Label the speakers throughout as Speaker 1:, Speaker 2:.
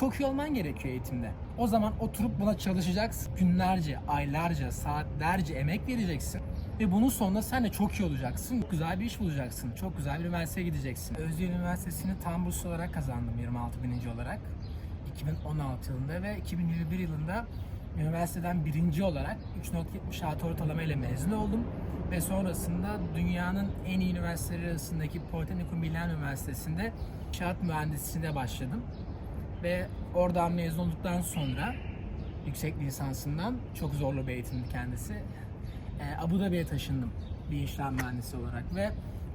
Speaker 1: çok iyi olman gerekiyor eğitimde. O zaman oturup buna çalışacaksın. Günlerce, aylarca, saatlerce emek vereceksin. Ve bunun sonunda sen de çok iyi olacaksın. Güzel bir iş bulacaksın. Çok güzel bir üniversiteye gideceksin. Özyeğin Üniversitesi'ni tam burs olarak kazandım 26 bininci olarak. 2016 yılında ve 2021 yılında üniversiteden birinci olarak 3.76 ortalama ile mezun oldum. Ve sonrasında dünyanın en iyi üniversiteleri arasındaki Politecnico Milan Üniversitesi'nde inşaat mühendisliğine başladım. Ve oradan mezun olduktan sonra yüksek lisansından çok zorlu bir eğitimdi kendisi. Ee, Abu Dhabi'ye taşındım bir inşaat mühendisi olarak ve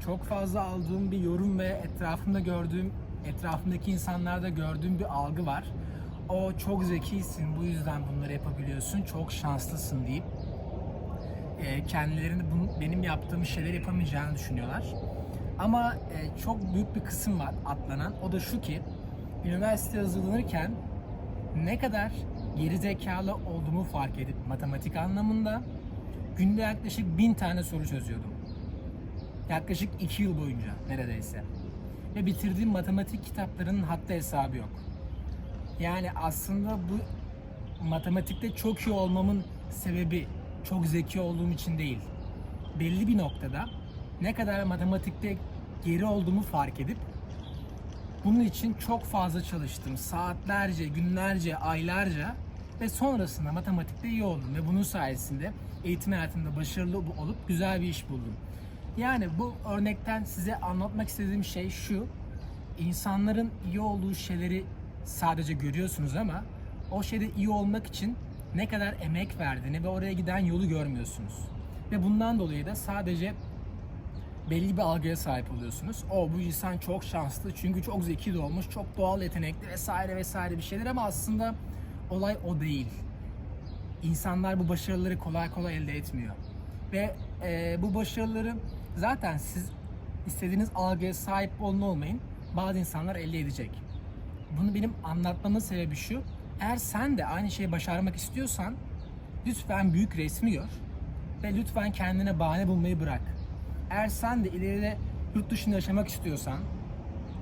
Speaker 1: çok fazla aldığım bir yorum ve etrafımda gördüğüm, etrafımdaki insanlarda gördüğüm bir algı var. O çok zekisin, bu yüzden bunları yapabiliyorsun, çok şanslısın deyip e, kendilerini bunu, benim yaptığım şeyler yapamayacağını düşünüyorlar. Ama e, çok büyük bir kısım var atlanan. O da şu ki üniversite hazırlanırken ne kadar geri zekalı olduğumu fark edip matematik anlamında günde yaklaşık bin tane soru çözüyordum. Yaklaşık iki yıl boyunca neredeyse. Ve bitirdiğim matematik kitaplarının hatta hesabı yok. Yani aslında bu matematikte çok iyi olmamın sebebi çok zeki olduğum için değil. Belli bir noktada ne kadar matematikte geri olduğumu fark edip bunun için çok fazla çalıştım. Saatlerce, günlerce, aylarca ve sonrasında matematikte iyi oldum ve bunun sayesinde eğitim hayatımda başarılı olup güzel bir iş buldum. Yani bu örnekten size anlatmak istediğim şey şu. İnsanların iyi olduğu şeyleri sadece görüyorsunuz ama o şeyde iyi olmak için ne kadar emek verdiğini ve oraya giden yolu görmüyorsunuz. Ve bundan dolayı da sadece belli bir algıya sahip oluyorsunuz. O bu insan çok şanslı çünkü çok zeki de olmuş, çok doğal yetenekli vesaire vesaire bir şeyler ama aslında olay o değil. İnsanlar bu başarıları kolay kolay elde etmiyor. Ve e, bu başarıları zaten siz istediğiniz algıya sahip olun olmayın bazı insanlar elde edecek. Bunu benim anlatmamın sebebi şu. Eğer sen de aynı şeyi başarmak istiyorsan lütfen büyük resmi gör ve lütfen kendine bahane bulmayı bırak. Eğer sen de ileride yurt dışında yaşamak istiyorsan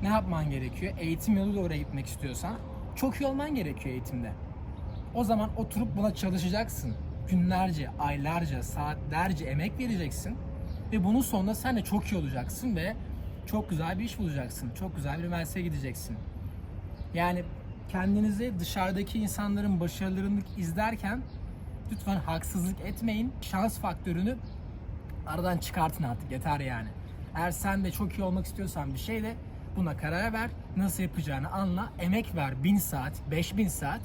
Speaker 1: ne yapman gerekiyor? Eğitim yoluyla oraya gitmek istiyorsan çok iyi olman gerekiyor eğitimde. O zaman oturup buna çalışacaksın. Günlerce, aylarca, saatlerce emek vereceksin. Ve bunun sonunda sen de çok iyi olacaksın ve çok güzel bir iş bulacaksın. Çok güzel bir üniversiteye gideceksin. Yani kendinizi dışarıdaki insanların başarılarını izlerken lütfen haksızlık etmeyin. Şans faktörünü aradan çıkartın artık yeter yani. Eğer sen de çok iyi olmak istiyorsan bir şeyde buna karar ver. Nasıl yapacağını anla. Emek ver 1000 saat, 5000 saat.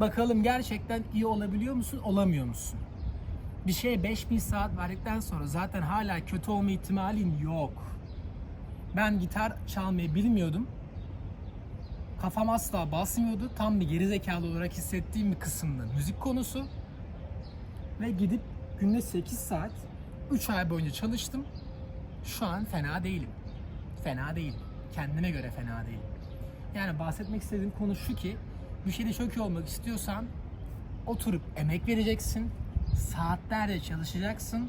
Speaker 1: Bakalım gerçekten iyi olabiliyor musun, olamıyor musun? Bir şeye 5000 saat verdikten sonra zaten hala kötü olma ihtimalin yok. Ben gitar çalmayı bilmiyordum. Kafam asla basmıyordu. Tam bir gerizekalı olarak hissettiğim bir kısımdı müzik konusu. Ve gidip günde 8 saat 3 ay boyunca çalıştım. Şu an fena değilim. Fena değilim. Kendime göre fena değilim. Yani bahsetmek istediğim konu şu ki bir şeyde çok iyi olmak istiyorsan oturup emek vereceksin. Saatlerce çalışacaksın.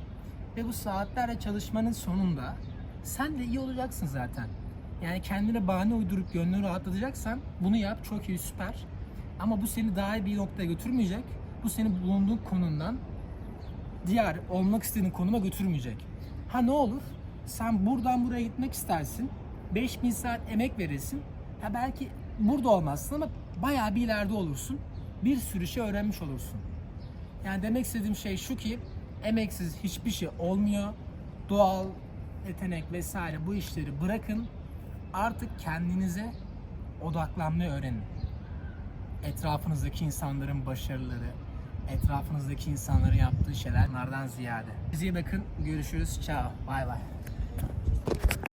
Speaker 1: Ve bu saatlerce çalışmanın sonunda sen de iyi olacaksın zaten. Yani kendine bahane uydurup gönlünü rahatlatacaksan bunu yap çok iyi süper. Ama bu seni daha iyi bir noktaya götürmeyecek. Bu seni bulunduğun konumdan diğer olmak istediğin konuma götürmeyecek. Ha ne olur? Sen buradan buraya gitmek istersin. 5000 saat emek verirsin. Ha belki burada olmazsın ama bayağı bir ileride olursun. Bir sürü şey öğrenmiş olursun. Yani demek istediğim şey şu ki emeksiz hiçbir şey olmuyor. Doğal yetenek vesaire bu işleri bırakın. Artık kendinize odaklanmayı öğrenin. Etrafınızdaki insanların başarıları, etrafınızdaki insanların yaptığı şeyler bunlardan ziyade. Bizi bakın. Görüşürüz. Ciao. Bay bay.